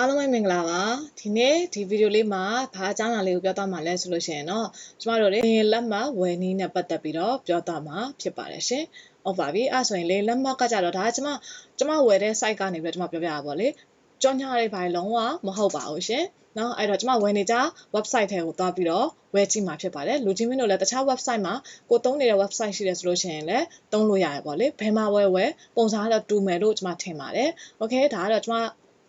အားလုံးပဲမင်္ဂလာပါဒီနေ့ဒီဗီဒီယိုလေးမှာဘာအကြောင်းအရာလေးကိုပြောသွားမှာလဲဆိုလို့ရှိရင်တော့ကျမတို့လေလေလက်မဝယ်နည်းနဲ့ပတ်သက်ပြီးတော့ပြောသွားမှာဖြစ်ပါတယ်ရှင်ဟုတ်ပါပြီအဲ့ဆိုရင်လေလက်မကကြတော့ဒါကကျမကျမဝယ်တဲ့ site ကနေပြီးတော့ကျမပြောပြရပါဘောလေကြောင်းညားလေးပိုင်းလုံးဝမဟုတ်ပါဘူးရှင်နော်အဲ့တော့ကျမဝယ်နေကြ website ထဲကိုသွားပြီးတော့ဝယ်ကြည့်မှာဖြစ်ပါတယ်လူချင်းမင်းတို့လည်းတခြား website မှာကိုသုံးနေတဲ့ website ရှိတယ်ဆိုလို့ရှိရင်လည်းသုံးလို့ရတယ်ပေါ့လေဘယ်မှာဝယ်ဝယ်ပုံစံကတော့တူမယ်လို့ကျမထင်ပါတယ် okay ဒါကတော့ကျမ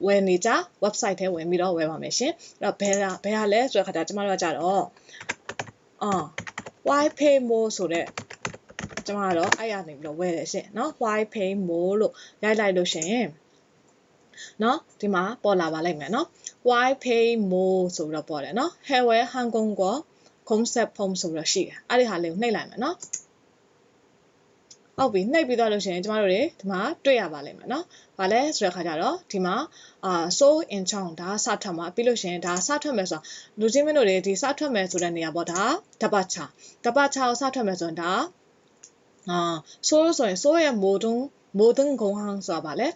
ဝယ်နေကြ website ထဲဝင်ပြီးတော့ဝယ်ပါမယ်ရှင်အဲ့တော့ဘယ်ဟာဘယ်ဟာလဲဆိုတဲ့ခါကျကျမတို့ကကြတော့အော် why pay more ဆိုတဲ့ကျမကတော့အဲ့ရနေပြီးတော့ဝယ်တယ်ရှင်နော် why pay more လို့ရိုက်လိုက်လို့ရှင်နော်ဒီမှာပေါ်လာပါလိမ့်မယ်နော် why pay more ဆိုပြီးတော့ပေါ်တယ်နော် hair wear hang kong ကို concept form ဆိုပြီးတော့ရှိတယ်အဲ့ဒီဟာလေးကိုနှိပ်လိုက်မယ်နော် ဟုတ်ပြီနှိပ်ပြီးတော့လို့ရှိရင်ကျမတို့တွေဒီမှာတွေ့ရပါလိမ့်မယ်နော်။ဘာလဲဆိုတဲ့ခါကျတော့ဒီမှာအာ so in chong ဒါစထွက်မှာပြီးလို့ရှိရင်ဒါစထွက်မယ်ဆိုတာလူချင်းမင်းတို့တွေဒီစထွက်မယ်ဆိုတဲ့နေရာပေါ့ဒါတပတ်ချာတပတ်ချာကိုစထွက်မယ်ဆိုရင်ဒါအာ so ဆိုရင် so ရဲ့မိုးတုံးမိုးတုံးခုံဟန်းဆိုတာဗာလဲ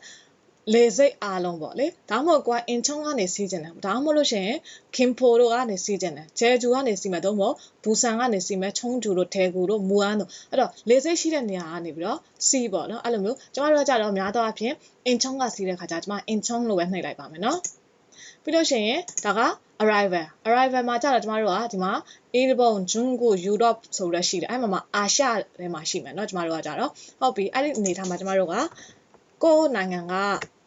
လေစိတ်အားလုံးပေါ့လေဒါမှမဟုတ်ကွာအင်ချောင်းကနေစီးကျင်တယ်ဒါမှမဟုတ်လို့ရှိရင်ခင်ဖိုတို့ကနေစီးကျင်တယ်ဂျဲဂျူကနေစီးမယ်တော့မဟုတ်ဘူဆန်ကနေစီးမယ်ချုံဂျူတို့ထဲကူတို့မူအန်တို့အဲ့တော့လေစိတ်ရှိတဲ့နေရာကနေပြီးတော့စီးပေါ့နော်အဲ့လိုမျိုးကျမတို့ကကြတော့များသောအားဖြင့်အင်ချောင်းကစီးတဲ့ခါကျကျမအင်ချောင်းလို့ပဲနှိပ်လိုက်ပါမယ်နော်ပြီးလို့ရှိရင်ဒါက arrival arrival မှာကြတော့ကျမတို့ကဒီမှာ Erebon Jungu Europe ဆိုရရှိတယ်အဲ့မှာမှာအာရှထဲမှာရှိမယ်เนาะကျမတို့ကကြတော့ဟုတ်ပြီအဲ့ဒီအနေထားမှာကျမတို့ကကိုယ့်နိုင်ငံက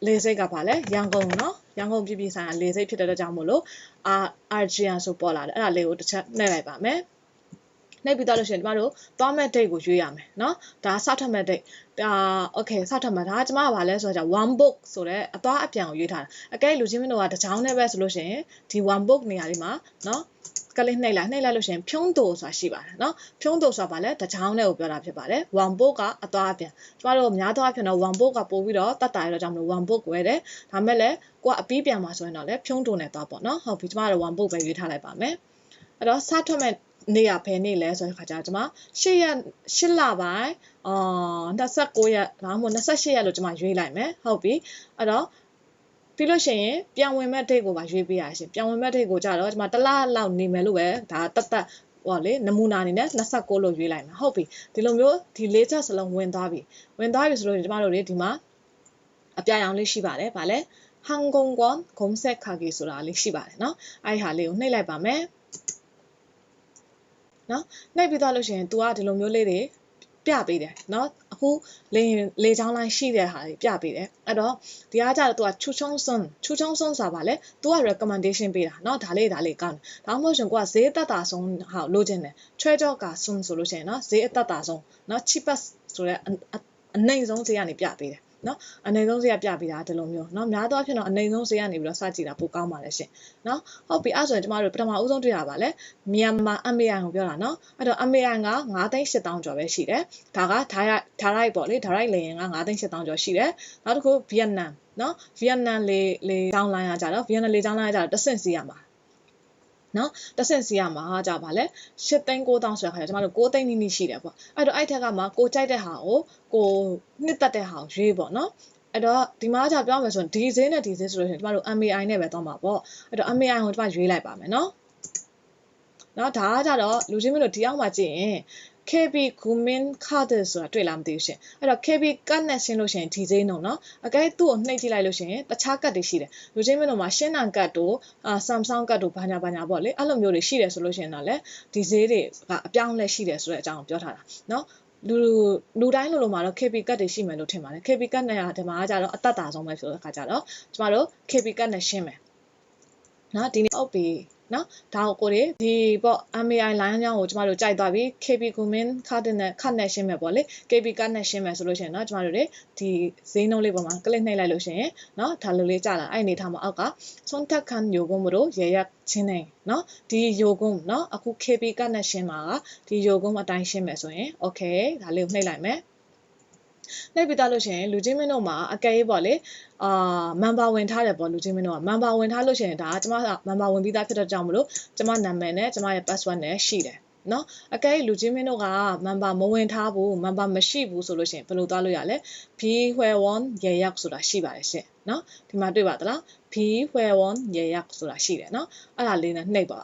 လေစိတ်ကပါလဲရန်ကုန်နော်ရန်ကုန်ပြည်ပြည်ဆိုင်ရာလေစိတ်ဖြစ်တဲ့အတွက်ကြောင့်မို့လို့အာအာဂျီယန်ဆိုပေါ်လာတယ်အဲ့ဒါလေးကိုတစ်ချက်နှဲ့လိုက်ပါမယ်။ နှိပ်ပြီးတော့လို့ရှိရင်ကျမတို့သွားမဲ့ date ကိုရွေးရမယ်เนาะဒါစထွက်မဲ့ date ဒါ okay စထွက်မဲ့ဒါကကျမကဘာလဲဆိုတော့ one book ဆိုတဲ့အသွားအပြန်ကိုရွေးထားတာအကဲလူချင်းမင်းတို့ကတစ်ချောင်းနဲ့ပဲဆိုလို့ရှိရင်ဒီ one book နေရာလေးမှာเนาะကလေးနှိပ်လိုက်နှိပ်လိုက်လို့ရှိရင်ဖြုံးတိုဆိုတာရှိပါတယ်เนาะဖြုံးတိုဆိုတာဗာလဲတချောင်းနဲ့ကိုပြောတာဖြစ်ပါတယ် one book ကအသွားအပြန်ကျမတို့များသောအားဖြင့်တော့ one book ကပို့ပြီးတော့တတ်တာရတော့ကြောင့်မလို့ one book ဝယ်တယ်ဒါမဲ့လည်းကိုကအပြီးပြန်มาဆိုရင်တော့လည်းဖြုံးတိုနဲ့သွားပေါ့เนาะဟုတ်ပြီကျမတို့ one book ပဲရွေးထားလိုက်ပါမယ်အဲ့တော့စထွက်မဲ့ နေရဖယ်နေလဲဆိုတဲ့ခါကျတော့ကျွန်မ8ရက်8လပိုင်းအာ29ရက်ဒါမှမဟုတ်28ရက်လို့ကျွန်မရွေးလိုက်မယ်ဟုတ်ပြီအဲ့တော့ပြီးလို့ရှိရင်ပြန်ဝင်မဲ့ date ကိုပါရွေးပေးရရှင်ပြန်ဝင်မဲ့ date ကိုကြတော့ကျွန်မတစ်လလောက်နေမယ်လို့ပဲဒါတတ်တတ်ဟောလေနမူနာအနေနဲ့29လို့ရွေးလိုက်မှာဟုတ်ပြီဒီလိုမျိုးဒီလေးချက်စလုံးဝင်သွားပြီဝင်သွားပြီဆိုလို့ကျွန်မတို့တွေဒီမှာအပြရောင်လေးရှိပါတယ်ဗာလဲဟန်ကုန်ကွန်ဂုံဆက်ခါကြီးဆိုတာလေးရှိပါတယ်เนาะအဲ့ဒီဟာလေးကိုနှိပ်လိုက်ပါမယ် နော်နှိပ်ပြီးသွားလို့ရှိရင် तू ကဒီလိုမျိုးလေးတွေပြပေးတယ်နော်အခုလေလေချောင်းလိုင်းရှိတဲ့ဟာတွေပြပေးတယ်အဲ့တော့ဒီအားကြတော့ तू ကချူချုံဆွန်ချူချုံဆွန်စာပါလေ तू က recommendation ပေးတာနော်ဒါလေးဒါလေးကောင်းတယ်ဒါမှမဟုတ်ရှင်ကိုကဈေးတက်တာဆုံးဟာလိုချင်တယ် trade off ကဆွန်ဆိုလို့ရှိရင်နော်ဈေးအတက်တာဆုံးနော် cheapest ဆိုတဲ့အနိုင်ဆုံးဈေးကနေပြပေးတယ် နော်အနေဆုံးဈေးကပြပေးတာဒီလိုမျိုးနော်များသောအားဖြင့်တော့အနေဆုံးဈေးကနေပြီးတော့စကြည့်တာပိုကောင်းပါလေရှင်နော်ဟုတ်ပြီအဲ့ဆိုရင်ကျမတို့ပထမဦးဆုံးတွေ့ရပါလဲမြန်မာ MAI ကိုပြောတာနော်အဲ့တော့ MAI က9သိန်း8000ကျော်ပဲရှိတယ်ဒါကဒါရိုက်ဒါရိုက်ပေါ့လေဒါရိုက်လေရင်က9သိန်း8000ကျော်ရှိတယ်နောက်တစ်ခုဗီယက်နမ်နော်ဗီယက်နမ်လေလေကြောင်းလိုင်းကကြတော့ဗီယက်နမ်လေကြောင်းလိုင်းကကြတော့တဆင့်စီးရမှာ နော်တစ်ဆင့်စီးရမှာဟာကြပါလေ8သိန်း9000ဆိုတဲ့ခါကျကျမတို့6သိန်းနီးနီးရှိတယ်ပေါ့အဲ့တော့အဲ့ထက်ကမှကိုကြိုက်တဲ့ဟာကိုကိုနှစ်သက်တဲ့ဟာကိုရွေးပေါ့နော်အဲ့တော့ဒီမှာじゃပြောမယ်ဆိုရင်ဒီဈေးနဲ့ဒီဈေးဆိုလို့ရှိရင်ကျမတို့ MAI နဲ့ပဲသွားမှာပေါ့အဲ့တော့ MAI ကိုကျမရွေးလိုက်ပါမယ်နော်နော်ဒါကကြတော့လူချင်းမလို့ဒီအောင်မှကြည့်ရင် KB Gumin ခတဲ့ဆိုတာတွေ့လားမသိဘူးရှင်အဲ့တော့ KB ကတ်နဲ့ရှင်းလို့ရှင်ဒီစိမ့်တော့နော်အကဲသူ့ကိုနှိပ်ကြည့်လိုက်လို့ရှင်တခြားကတ်တွေရှိတယ်လူချင်းမင်းတို့မှာရှင်းနံကတ်တို့အာ Samsung ကတ်တို့ဘာညာဘာညာပေါ့လေအဲ့လိုမျိုးတွေရှိတယ်ဆိုလို့ရှင်တော့လေဒီဈေးတွေကအပြောင်းလဲရှိတယ်ဆိုတဲ့အကြောင်းကိုပြောထားတာနော်လူလူတိုင်းလိုလိုမှာတော့ KB ကတ်တွေရှိမယ်လို့ထင်ပါတယ် KB ကတ်နဲ့ဓမ္မကကြတော့အတတ်တာဆုံးပဲဆိုတဲ့အခါကြတော့ကျမတို့ KB ကတ်နဲ့ရှင်းမယ်နော်ဒီနေ့အောက်ပြီး နော်ဒါကိုကိုတွေဒီပေါ့ MAI line ကြောင်းကိုကျမတို့ကြိုက်သွားပြီ KB Gumin Cardinal Connection ပဲပေါ့လေ KB Connection ပဲဆိုလို့ရှိရင်နော်ကျမတို့တွေဒီဈေးနှုန်းလေးပေါ်မှာ click နှိပ်လိုက်လို့ရှိရင်နော်ဒါလိုလေးကြလာအဲ့အနေထားမှာအောက်က Sontak Khan Yogun တို့ ရေရချင်းနေနော်ဒီ Yogun နော်အခု KB Connection မှာကဒီ Yogun အတိုင်းရှင်းမယ်ဆိုရင် okay ဒါလေးကိုနှိပ်လိုက်မယ် နှိပ်ပြီးသားလို့ရှိရင်လူချင်းမင်းတို့မှာအကယ်၍ပေါ့လေအာမန်ပါဝင်ထားတယ်ပေါ့လူချင်းမင်းတို့ကမန်ပါဝင်ထားလို့ရှိရင်ဒါကကျမမန်ပါဝင်ပြီးသားဖြစ်တဲ့ကြောင့်မလို့ကျမနာမည်နဲ့ကျမရဲ့ password နဲ့ရှိတယ်နော်အကဲလူချင်းမင်းတို့က member မဝင်ထားဘူး member မရှိဘူးဆိုလို့ရှိရင်ဘယ်လိုသွားလို့ရလဲ b where one ရေရောက်ဆိုတာရှိပါတယ်ရှင်နော်ဒီမှာတွေ့ပါသလား b where one ရေရောက်ဆိုတာရှိတယ်နော်အဲ့ဒါလေးနဲ့နှိပ်ပါ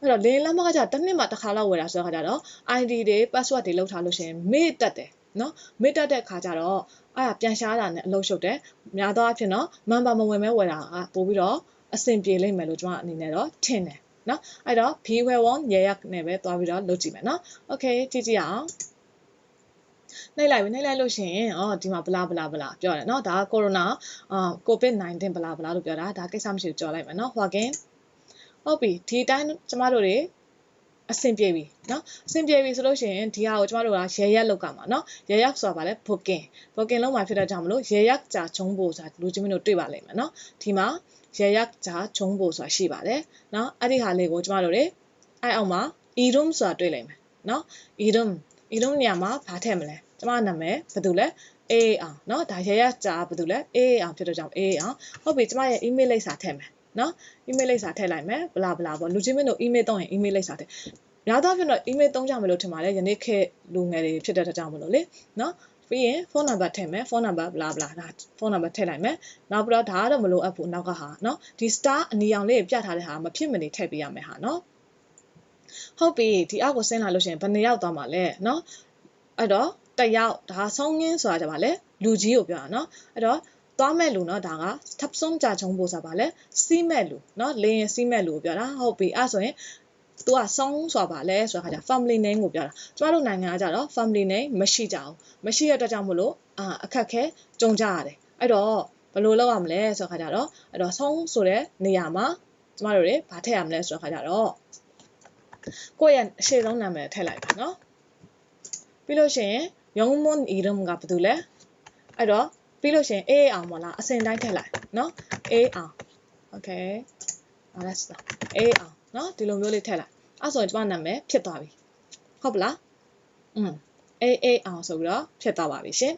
အဲ့တော့လင်းလက်မကကြတစ်နှစ်မှတစ်ခါလောက်ဝယ်တာဆိုတော့ခါကြတော့ ID တွေ password တွေလောက်ထားလို့ရှိရင်မေ့တက်တယ် နော်မေ့တတ်တဲ့ခါကျတော့အဲ့ဒါပြန်ရှားတာနဲ့အလုပ်ရှုပ်တယ်များသောအားဖြင့်တော့မန်ပါမဝင်မဲဝယ်တာကပို့ပြီးတော့အဆင်ပြေလိမ့်မယ်လို့ကျွန်မအနေနဲ့တော့ထင်တယ်နော်အဲ့တော့ be well one ရရနဲ့ပဲသွားပြီးတော့လုပ်ကြည့်မယ်နော် okay ကြည့်ကြည့်အောင်နှိပ်လိုက်ပြီနှိပ်လိုက်လို့ရှိရင်အော်ဒီမှာဘလာဘလာဘလာပြောတယ်နော်ဒါကကိုရိုနာအာကိုဗစ် -19 ဘလာဘလာလို့ပြောတာဒါကိစ္စမရှိဘူးကြော်လိုက်မယ်နော်ဟွာကင်ဟုတ်ပြီဒီတိုင်းကျမတို့တွေ အဆင်ပြေပြီနော်အဆင်ပြေပြီဆိုလို့ရှိရင်ဒီဟာကိုကျမတို့ကရေရက်လောက်ကမှာနော်ရေရက်ဆိုတာဗာလဲ booking booking လောက်မှာဖြစ်တဲ့ကြောင့်မလို့ရေရက်ကြာချုံဖို့ဆိုတာလူချင်းမင်းတို့တွေ့ပါလိမ့်မယ်နော်ဒီမှာရေရက်ကြာချုံဖို့ဆိုတာရှိပါတယ်နော်အဲ့ဒီဟာလေးကိုကျမတို့တွေအဲ့အောက်မှာ e room ဆိုတာတွေ့လိမ့်မယ်နော် e room e room နေရာမှာဘာထည့်မလဲကျမနာမည်ဘယ်သူလဲ AA အောင်နော်ဒါရရကြာဘယ်သူလဲ AA အောင်ဖြစ်တော့ကြောင့် AA အောင်ဟုတ်ပြီကျမရဲ့ email လိပ်စာထည့်မယ် နော် email လိပ်စာထည့်လိုက်မယ်ဘလာဘလာပေါ့လူချင်းမင်းတို့ email တောင်းရင် email လိပ်စာထည့်များသောအားဖြင့်တော့ email တောင်းကြမလို့ထင်ပါတယ်ယနေ့ခေတ်လူငယ်တွေဖြစ်တဲ့တကြောင်မလို့လေနော်ပြီးရင်ဖုန်းနံပါတ်ထည့်မယ်ဖုန်းနံပါတ်ဘလာဘလာဒါဖုန်းနံပါတ်ထည့်လိုက်မယ်နောက်ပြီးတော့ဒါကတော့မလိုအပ်ဘူးနောက်ကဟာနော်ဒီ star အနီအောင်လေးပြထားတဲ့ဟာမဖြစ်မနေထည့်ပေးရမယ်ဟာနော်ဟုတ်ပြီဒီအောက်ကိုဆင်းလာလို့ရှိရင်ဘယ်နှယောက်သွားမှာလဲနော်အဲ့တော့တယောက်ဒါဆောင်းငင်းဆိုတာကြပါလေလူကြီးကိုပြောတာနော်အဲ့တော့ သွားမဲ့လူเนาะဒါကထပ်ဆုံးကြချုံပို့စားပါလေစီးမဲ့လူเนาะလေရင်စီးမဲ့လူကိုပြောတာဟုတ်ပြီအဲ့ဆိုရင်သူကဆောင်းဆိုတာပါလဲဆိုတာခါကျ family name ကိုပြောတာကျမတို့နိုင်ငံကကြတော့ family name မရှိကြဘူးမရှိရတဲ့ကြောင့်မလို့အာအခက်ခဲကြုံကြရတယ်အဲ့တော့ဘယ်လိုလုပ်ရမလဲဆိုတာခါကျတော့အဲ့တော့ဆောင်းဆိုတဲ့နေရာမှာကျမတို့တွေဘာထည့်ရမလဲဆိုတာခါကျတော့ကိုယ့်ရဲ့အရှိဆုံးနာမည်ထည့်လိုက်ပါနော်ပြီးလို့ရှိရင်ယုံမွန်အီရမ်ကဘာတူလဲအဲ့တော့ ပြီးလို့ရှိရင် A အောင်မလားအစင်တိုင်းထည့်လိုက်နော် A အောင် okay အဲ့ဒါစ A အောင်နော်ဒီလိုမျိုးလေးထည့်လိုက်အဲ့ဆိုရင်ကျွန်မနာမည်ဖြစ်သွားပြီဟုတ်ပလားอืม A A အောင်ဆိုပြီးတော့ဖြစ်သွားပါပြီရှင်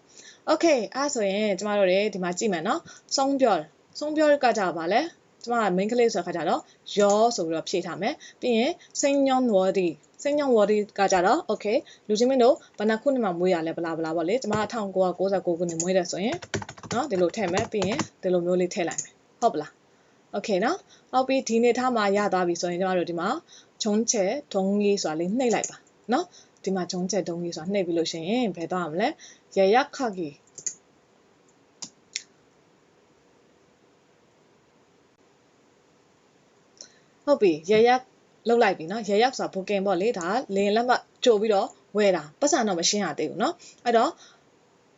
okay အဲ့ဆိုရင်ကျမတို့တွေဒီမှာကြည့်မယ်နော်ဆုံးပြောဆုံးပြောကကြပါလဲ ကျမက main ကလေးဆိုတဲ့ခါကျတော့ your ဆိုပြီးတော့ဖြည့်ထားမယ်ပြီးရင် sinyon wordy စင်းညောင်း worry ကကြတော့ okay လူချင်းမင်းတို့ဘယ်နှခုနှစ်မှာမွေးရလဲဘလားဘလားပေါ့လေကျွန်မ1999ခုနှစ်မွေးတယ်ဆိုရင်เนาะဒီလိုထည့်မယ်ပြီးရင်ဒီလိုမျိုးလေးထည့်လိုက်မယ်ဟုတ်ပလား okay เนาะနောက်ပြီးဒီနေ့ထားမှာရသွားပြီဆိုရင်ကျွန်မတို့ဒီမှာဂျုံချဲဒုံကြီးဆိုတာလေးနှိပ်လိုက်ပါเนาะဒီမှာဂျုံချဲဒုံကြီးဆိုတာနှိပ်ပြီးလို့ရှိရင်ဘယ်သွားမလဲရရခကီ ဟုတ်ပြီရရက်လောက်လိုက်ပြီနော်ရရက်ဆိုတာ booking ပေါ့လေဒါလင်လက်မှတ်ကြိုပြီးတော့ဝယ်တာပတ်စံတော့မရှင်းရသေးဘူးနော်အဲ့တော့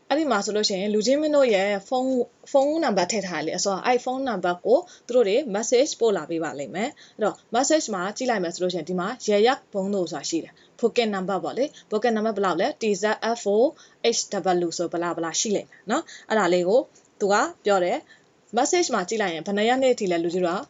အဲ့ဒီမှာဆိုလို့ရှိရင်လူချင်းမင်းတို့ရဲ့ဖုန်းဖုန်းနံပါတ်ထည့်ထားလေအစောအဲ့ဖုန်းနံပါတ်ကိုသူတို့တွေ message ပို့လာပေးပါလိမ့်မယ်အဲ့တော့ message မှာကြည့်လိုက်မယ်ဆိုလို့ရှိရင်ဒီမှာရရက်ဘုံတို့ဆိုတာရှိတယ် booking number ပေါ့လေ booking number ဘယ်လောက်လဲ TZF4HW ဆိုဘလာဘလာရှိလိမ့်မယ်နော်အဲ့ဒါလေးကိုသူကပြောတယ် message မှာကြည့်လိုက်ရင်ဘယ်နှရက်နေ့ထိလဲလူကြီးတို့က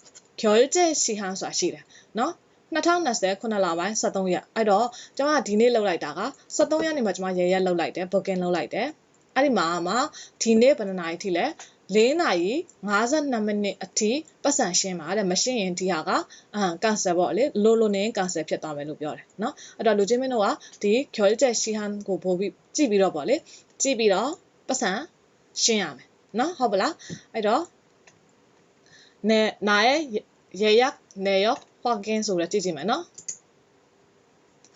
ဂျော်ကျဲရှိဟန်ဆိုတာရှိတယ်နော်2020ခုနှစ်လပိုင်း73ရက်အဲ့တော့ကျွန်မဒီနေ့လောက်လိုက်တာက73ရက်နေ့မှာကျွန်မရရက်လောက်လိုက်တယ် booking လောက်လိုက်တယ်အဲ့ဒီမှာမှဒီနေ့ဘယ်နှနာရီထိလဲ၄နာရီ52မိနစ်အထိပတ်စံရှင်းပါတဲ့မရှင်းရင်ဒီဟာကအာကန်ဆယ်ပေါ့လေလိုလိုနေကန်ဆယ်ဖြစ်သွားမယ်လို့ပြောတယ်နော်အဲ့တော့လူချင်းမင်းတို့ကဒီကျော်ကျက်ရှီဟန်ကိုပို့ပြီးကြည့်ပြီးတော့ပေါ့လေကြည့်ပြီးတော့ပတ်စံရှင်းရမယ်နော်ဟုတ်ပလားအဲ့တော့ နေနာရဲ့ရေရက်နေရောဟွာကင်းဆိုတော့ကြည့်ကြည့်မယ်နော်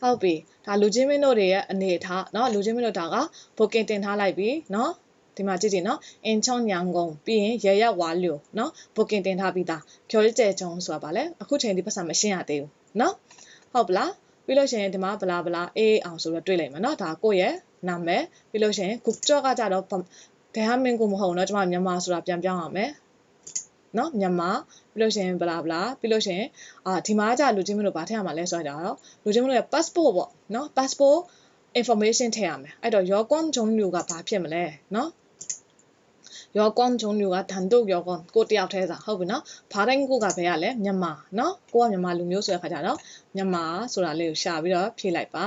ဟုတ်ပြီဒါလူချင်းမင်းတို့တွေရဲ့အနေထားเนาะလူချင်းမင်းတို့ဒါက booking တင်ထားလိုက်ပြီเนาะဒီမှာကြည့်ကြည့်နော်အင်ချောင်းညံကုန်ပြီးရင်ရရဝါလျိုနော် booking တင်ထားပြီးသားကျော်ရကျဲကျုံဆိုတာဗာလဲအခုချိန်ဒီပတ်စံမရှင်းရသေးဘူးနော်ဟုတ်ပလားပြီးလို့ရှိရင်ဒီမှာဘလာဘလာအေးအောင်ဆိုတော့တွေ့လိုက်မယ်နော်ဒါကိုယ့်ရဲ့နာမည်ပြီးလို့ရှိရင်ကုကြော့ကကြတော့ဒဟမင်ကိုမဟုတ်နော်ကျွန်မမြန်မာဆိုတာပြန်ပြောင်းရမယ် နော်မြန်မာပြီးလို့ရှိရင်ဘလာဘလာပြီးလို့ရှိရင်အာဒီမှာじゃလူချင်းမလို့ဗာထည့်ရမှာလဲဆိုတော့လူချင်းမလို့ရဲ့ passport ပေါ့နော် passport information ထည့်ရမယ်အဲ့တော့ your con ဂျုံလူကဘာဖြစ်မလဲနော်ယောကွန်ဂျုံလူကဒန်တုတ်ယောကွန်ကိုတယောက်တည်းစာဟုတ်ပြီနော်ဘာတိုင်းကိုကဘယ်ရလဲမြန်မာနော်ကိုကမြန်မာလူမျိုးဆိုတဲ့ခါကျတော့မြန်မာဆိုတာလေးကိုရှာပြီးတော့ဖြည့်လိုက်ပါ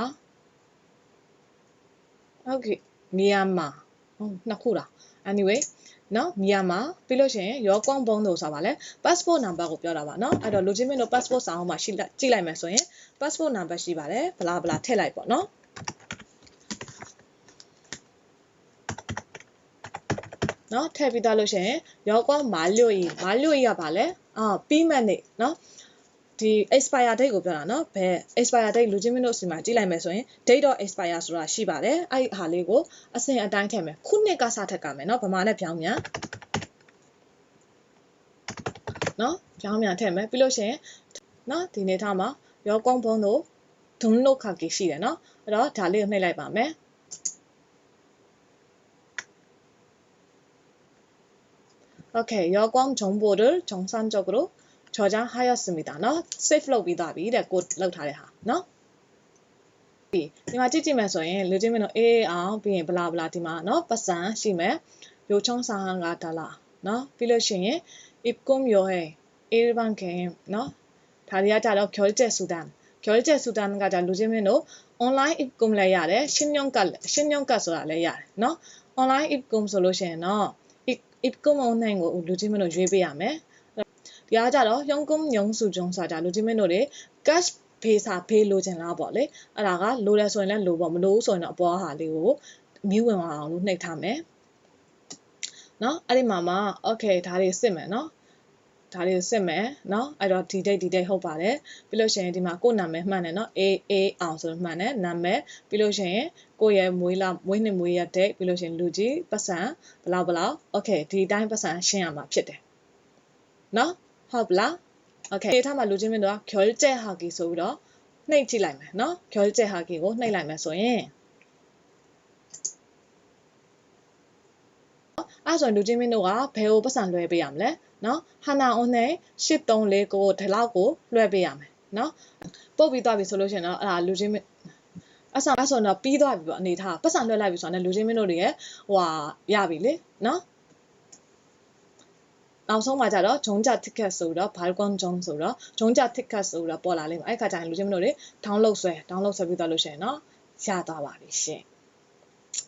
ဟုတ်ကဲ့မြန်မာဟုတ်နှစ်ခုလား anyway နော်မြန်မာပြီးလို့ရှိရင်ရောကွန်ဘုံတို့ဆိုတာပါလဲ passport number ကိုပြောတာပါနော်အဲ့တော့လူချင်းမင်းတို့ passport စာအုပ်မှာရှိလိုက်ကြည့်လိုက်မယ်ဆိုရင် passport number ရှိပါတယ်ဘလာဘလာထည့်လိုက်ပေါ့နော်နော်ထည့်ပြီးသားလို့ရှိရင်ရောကွန်မာလျိုဤမာလျိုဤကပါလဲအာပြီးမှတ်နေနော် ဒီ expire date ကိုပြောတာနော်ဘယ် expire date လူချင်းမင်းတို့စီမှာကြည့်လိုက်မယ်ဆိုရင် date.expire ဆိုတာရှိပါတယ်အဲ့ဟာလေးကိုအစဉ်အတိုင်းထည့်မယ်ခုနှစ်ကစထက်ကမယ်နော်ဗမာနဲ့ပြောင်းမြန်နော်ပြောင်းမြန်ထည့်မယ်ပြီးလို့ရှိရင်နော်ဒီနေထားမှာရောကုန်းဘုံတို့ဒုံနိုခါကီရှိတယ်နော်အဲ့တော့ဒါလေးကိုနှိပ်လိုက်ပါမယ်โอเคယောကွန်ဂျုံဘိုဒ်ဂျုံဆန်ဂျော့ကရို 저장하였습니다. နော် save လုပ်ပြီးသားပြီတဲ့ကိုလောက်ထားတဲ့ဟာနော်ဒီဒီမှာကြည့်ကြည့်မယ်ဆိုရင်လူချင်းမင်းတို့အေးအောင်ပြီးရင်ဘလာဘလာဒီမှာနော်ပတ်စံရှိမယ်요청사항가 달라နော်ပြီးလို့ရှိရင်입금 여행 일반 개인နော်ဒါတွေကကြတော့결제 수단 결제 수단ကကြလူချင်းမင်းတို့ online 입금 လည်းရတယ်신용က신용ကဆိုတာလည်းရတယ်နော် online 입금 ဆိုလို့ရှိရင်တော့ 입금 online ကိုလူချင်းမင်းတို့ရွေးပေးရမယ် ဒီအားကြတော့ရုံးကုန်းညုံစုကြုံစာကြလူချင်းမင်းတို့တွေ cash ဖေးစာဖေးလိုချင်လားပေါ့လေအဲ့ဒါကလိုတယ်ဆိုရင်လည်းလိုပေါ့မလိုဘူးဆိုရင်တော့အပေါ်ဟာလေးကိုမြူးဝင်အောင်လို့နှိပ်ထားမယ်เนาะအဲ့ဒီမှာမှာ okay ဒါတွေစစ်မယ်เนาะဒါလေးကိုစစ်မယ်เนาะအဲ့တော့ဒီ date ဒီ date ဟုတ်ပါတယ်ပြီးလို့ရှိရင်ဒီမှာကိုယ့်နာမည်မှတ်တယ်เนาะ A A အောင်ဆိုမှတ်တယ်နာမည်ပြီးလို့ရှိရင်ကိုယ့်ရဲ့မွေးလာမွေးနှစ်မွေးရ date ပြီးလို့ရှိရင်လူကြီးပတ်စံဘလောက်ဘလောက် okay ဒီတိုင်းပတ်စံရှင်းရမှာဖြစ်တယ်เนาะ ဟုတ်ပလားโอเคထားမှာလူချင်းမင်းတို့က결제하기ဆိုပြီးတော့နှိပ်ကြည့်လိုက်မယ်เนาะ결제하기ကိုနှိပ်လိုက်မယ်ဆိုရင်အဲ့ဆိုရင်လူချင်းမင်းတို့ကဘယ်ကိုပတ်စံလွှဲပေးရမလဲเนาะဟာနာအွန်နဲ့8349ကိုဒီလောက်ကိုလွှဲပေးရမယ်เนาะပုတ်ပြီးသွားပြီဆိုလို့ရှိရင်တော့အဲ့ဒါလူချင်းမင်းအဆောင်အဆောင်တော့ပြီးသွားပြီပေါ့အနေထားပတ်စံလွှဲလိုက်ပြီဆိုတော့လူချင်းမင်းတို့တွေရဲ့ဟိုဟာရပြီလေเนาะ နောက်ဆုံးမှာကြတော့ဂျုံကြ ticket ဆိုတော့ balcon jong ဆိုတော့ဂျုံကြ ticket ဆိုတော့ပေါ်လာလိမ့်မယ်အဲ့ခါကျရင်လူချင်းမတို့တွေ download ဆွဲ download ဆွဲပြီးသွားလို့ရှိရင်เนาะရသွားပါပြီရှင်